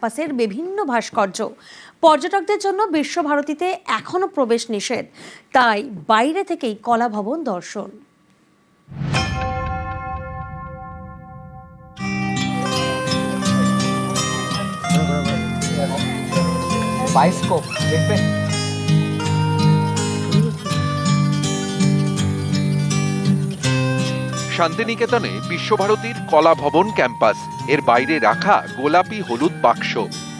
ক্যাম্পাসের বিভিন্ন ভাস্কর্য। পর্যটকদের জন্য বিশ্বভারতীতে এখনও প্রবেশ নিষেধ। তাই বাইরে থেকেই কলা ভবন দর্শন। বাইস্কোপ, দেখবেন? শান্তিনিকেতনে বিশ্বভারতীর কলা ভবন ক্যাম্পাস। এর বাইরে রাখা গোলাপি হলুদ বাক্স।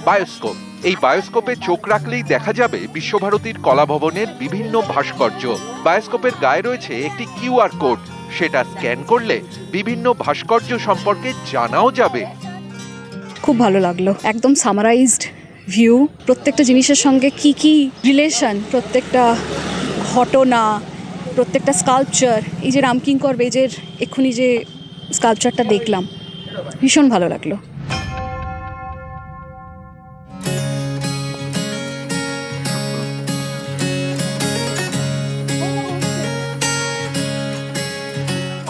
বায়োস্কোপ। এই বায়োস্কোপে চোখ রাখলেই দেখা যাবে বিশ্বভারতীর কলা ভবনের বিভিন্ন ভাস্কর্য। বায়োস্কোপের গায়ে রয়েছে একটি কিউআর কোড। সেটা স্ক্যান করলে বিভিন্ন ভাস্কর্য সম্পর্কে জানাও যাবে। খুব ভালো লাগল। একদম সামারাইজড ভিউ প্রত্যেকটা জিনিসের সঙ্গে কি কি রিলেশন প্রত্যেকটা ঘটনা প্রত্যেকটা স্কাল্পচার এই যে রামকিঙ্কর বেজের এক্ষুনি যে স্কাল্পচারটা দেখলাম, ভীষণ ভালো লাগল।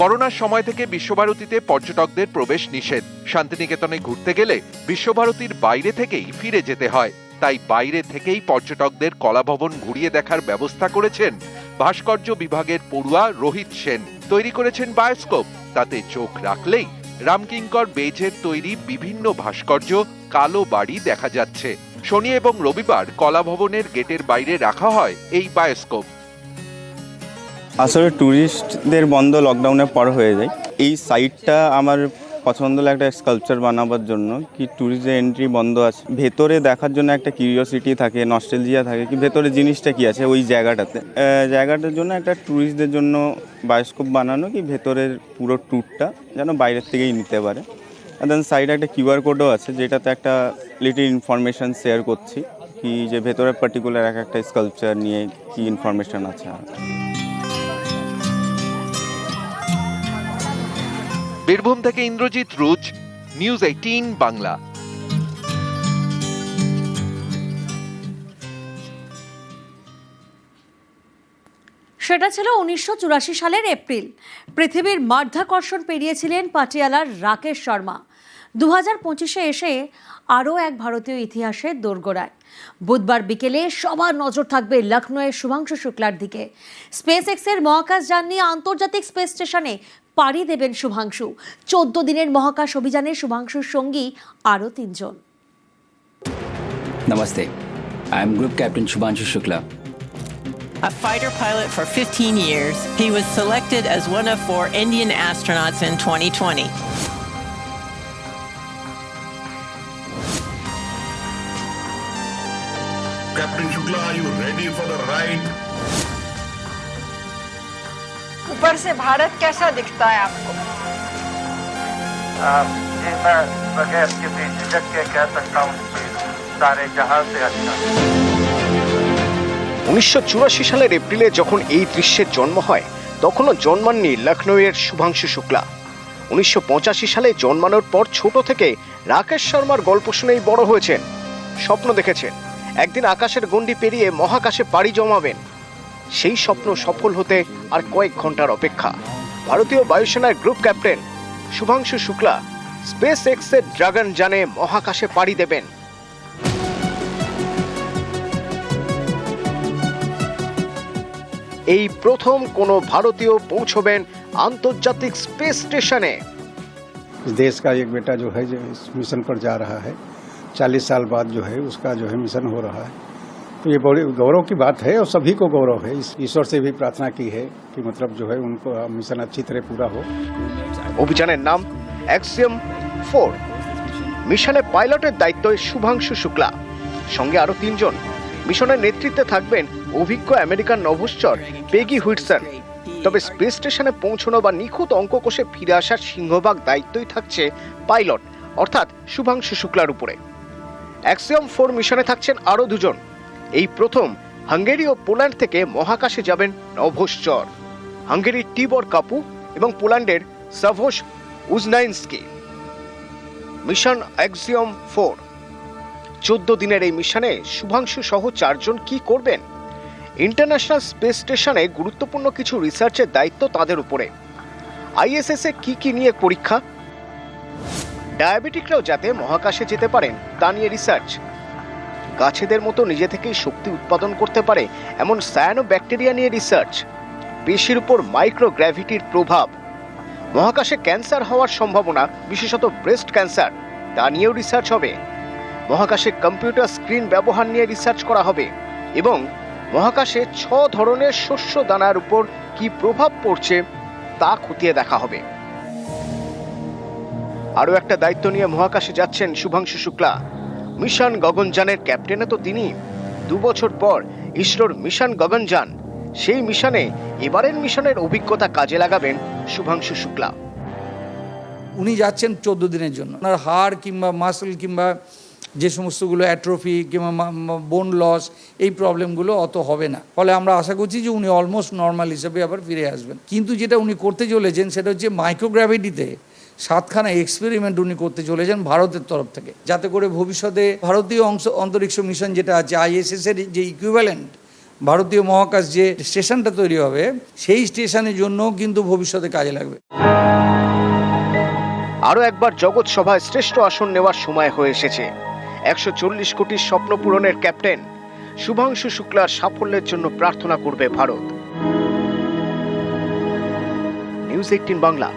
করোনার সময় থেকে বিশ্বভারতীতে পর্যটকদের প্রবেশ নিষেধ। শান্তিনিকেতনে ঘুরতে গেলে বিশ্বভারতীর বাইরে থেকেই ফিরে যেতে হয়। তাই বাইরে থেকেই পর্যটকদের কলাভবন ঘুরিয়ে দেখার ব্যবস্থা করেছেন ভাস্কর্য বিভাগের পড়ুয়া রোহিত সেন। তৈরি করেছেন বায়োস্কোপ। তাতে চোখ রাখলেই রামকিঙ্কর বেজের তৈরি বিভিন্ন ভাস্কর্য কালো বাড়ি দেখা যাচ্ছে। শনি এবং রবিবার কলাভবনের গেটের বাইরে রাখা হয় এই বায়োস্কোপ। আসলে ট্যুরিস্টদের বন্ধ লকডাউনের পর হয়ে যায়। এই সাইটটা আমার পছন্দ হলো একটা স্কাল্পচার বানাবার জন্য কি ট্যুরিস্টের এন্ট্রি বন্ধ আছে? ভেতরে দেখার জন্য একটা কিউরিওসিটি থাকে নস্টেলজিয়া থাকে কি ভেতরে জিনিসটা কি আছে ওই জায়গাটাতে? জায়গাটার জন্য একটা ট্যুরিস্টদের জন্য বায়োস্কোপ বানানো কি ভেতরের পুরো ট্যুরটা যেন বাইরের থেকেই নিতে পারে। দেন সাইডে একটা কিউআর কোডও আছে যেটাতে একটা লিটিল ইনফরমেশন শেয়ার করছি কি যে ভেতরে পার্টিকুলার এক একটা স্কাল্পচার নিয়ে কি ইনফরমেশন আছে বীরভূম থেকে ইন্দ্রজিৎ রুজ নিউজ এইটিন বাংলা। সেটা ছিল উনিশশো চুরাশি সালের এপ্রিল। পৃথিবীর মাধ্যাকর্ষণ পেরিয়েছিলেন পাটিয়ালার রাকেশ শর্মা। দু হাজার পঁচিশে এসে আরও এক ভারতীয় ইতিহাসের দোরগোড়ায় বুধবার বিকেলে সবার নজর থাকবে লখনৌয়ের শুভাংশু শুক্লার দিকে স্পেস এক্সের মহাকাশ যান নিয়ে আন্তর্জাতিক স্পেস স্টেশনে পাড়ি দেবেন শুভাংশু চোদ্দ দিনের মহাকাশ অভিযানে শুভাংশুর সঙ্গী আরও তিনজন Namaste. I am Group Captain Shubhanshu Shukla. A fighter pilot for 15 years, he was selected as one of four Indian astronauts in 2020. Captain Shukla, are you ready for the ride? ऊपर से भारत कैसा दिखता है आपको जी मैं बगैर किसी झिझक के कह सकता हूँ कि सारे जहां से अच्छा উনিশশো চুরাশি সালের এপ্রিলে যখন এই দৃশ্যের জন্ম হয় তখনও জন্মাননি লখনৌয়ের শুভাংশু শুক্লা উনিশশো পঁচাশি সালে জন্মানোর পর ছোট থেকে রাকেশ শর্মার গল্প শুনেই বড় হয়েছেন স্বপ্ন দেখেছেন একদিন আকাশের গণ্ডি পেরিয়ে মহাকাশে পাড়ি জমাবেন সেই স্বপ্ন সফল হতে আর কয়েক ঘন্টার অপেক্ষা ভারতীয় বায়ুসেনার group captain Shubhanshu Shukla space এক্সের ড্রাগন জানে মহাকাশে পাড়ি দেবেন এই প্রথম কোনো ভারতীয় পৌঁছবেন আন্তর্জাতিক স্পেস স্টেশনে इस देश का एक बेटा जो है जो इस मिशन पर जा रहा है चालीस साल बाद जो है उसका जो है मिशन हो रहा है तो ये बड़ी गौरव की बात है और सभी को गौरव है इस ईश्वर से भी प्रार्थना की है कि मतलब जो है उनको मिशन अच्छी तरह पूरा हो অভিযানের নাম অ্যাক্সিয়াম ফোর মিশনে পাইলটের দায়িত্ব শুভাংশু শুক্লা সঙ্গে আরো তিনজন মিশনের নেতৃত্বে থাকবেন অভিজ্ঞ আমেরিকান নভশ্চর পেগি হুইটসন তবে স্পেস স্টেশনে পৌঁছানো বা নিখুঁত অঙ্ক কোষে ফিরে আসার সিংহভাগ দায়িত্বই থাকছে পাইলট অর্থাৎ শুভাংশু শুক্লার উপরে অ্যাক্সিয়াম ফোর মিশনে থাকছেন আরও দুজন। এই প্রথম হাঙ্গেরি ও পোল্যান্ড থেকে মহাকাশে যাবেন নভশ্চর হাঙ্গেরির টিবর কাপু এবং পোল্যান্ডের সাভোস উজনাইন্সকি। Mission Axiom four. চোদ্দ দিনের এই মিশনে শুভাংশু সহ চারজন কি করবেন? ইন্টারন্যাশনাল স্পেস স্টেশনে গুরুত্বপূর্ণ কিছু রিসার্চের দায়িত্ব তাদের উপরে। আইএসএস কি কি নিয়ে পরীক্ষা? ডায়াবেটিকরাও যাতে মহাকাশে যেতে পারেন, তা নিয়ে রিসার্চ গাছেদের মতো নিজে থেকেই শক্তি উৎপাদন করতে পারে এমন সায়ানো ব্যাকটেরিয়া নিয়ে রিসার্চ পেশির উপর মাইক্রোগ্র্যাভিটির প্রভাব। মহাকাশে ক্যান্সার হওয়ার সম্ভাবনা, বিশেষত ব্রেস্ট ক্যান্সার তা নিয়েও রিসার্চ হবে। মহাকাশে কম্পিউটার স্ক্রিন ব্যবহার নিয়ে রিসার্চ করা হবে এবং মহাকাশে ছ ধরনের শস্য দানার উপর কি প্রভাব পড়ছে, তা খতিয়ে দেখা হবে। আরও একটা দায়িত্ব নিয়ে মহাকাশে যাচ্ছেন শুভাংশু শুক্লা। মিশন গগনযানের ক্যাপ্টেনও তো তিনি। দু বছর পর ইসরোর মিশন গগনযান। সেই মিশনে এবারের মিশনের অভিজ্ঞতা কাজে লাগাবেন শুভাংশু শুক্লা। উনি যাচ্ছেন চোদ্দ দিনের জন্য। ওনার হাড় কিংবা মাসল কিংবা যে সমস্তগুলো অ্যাট্রোফি কিংবা বোন লস এই প্রবলেমগুলো অত হবে না। ফলে আমরা আশা করছি যে উনি অলমোস্ট নর্মাল হিসেবে আবার ফিরে আসবেন। কিন্তু যেটা উনি করতে চলেছেন সেটা হচ্ছে মাইক্রোগ্র্যাভিটিতে সাতখানা এক্সপেরিমেন্ট উনি করতে চলেছেন ভারতের তরফ থেকে। যাতে করে ভবিষ্যতে ভারতীয় অংশ, অন্তরিক্ষ মিশন যেটা আছে আইএসএস এর যে ইকুইভ্যালেন্ট ভারতীয় মহাকাশ যে স্টেশনটা তৈরি হবে, সেই স্টেশনের জন্যও কিন্তু ভবিষ্যতে কাজে লাগবে। আরও একবার জগৎ সভায় শ্রেষ্ঠ আসন নেওয়ার সময় হয়ে এসেছে। একশো চল্লিশ কোটির স্বপ্ন পূরণের ক্যাপ্টেন শুভাংশু শুক্লার সাফল্যের জন্য প্রার্থনা করবে ভারত। News eighteen Bangla.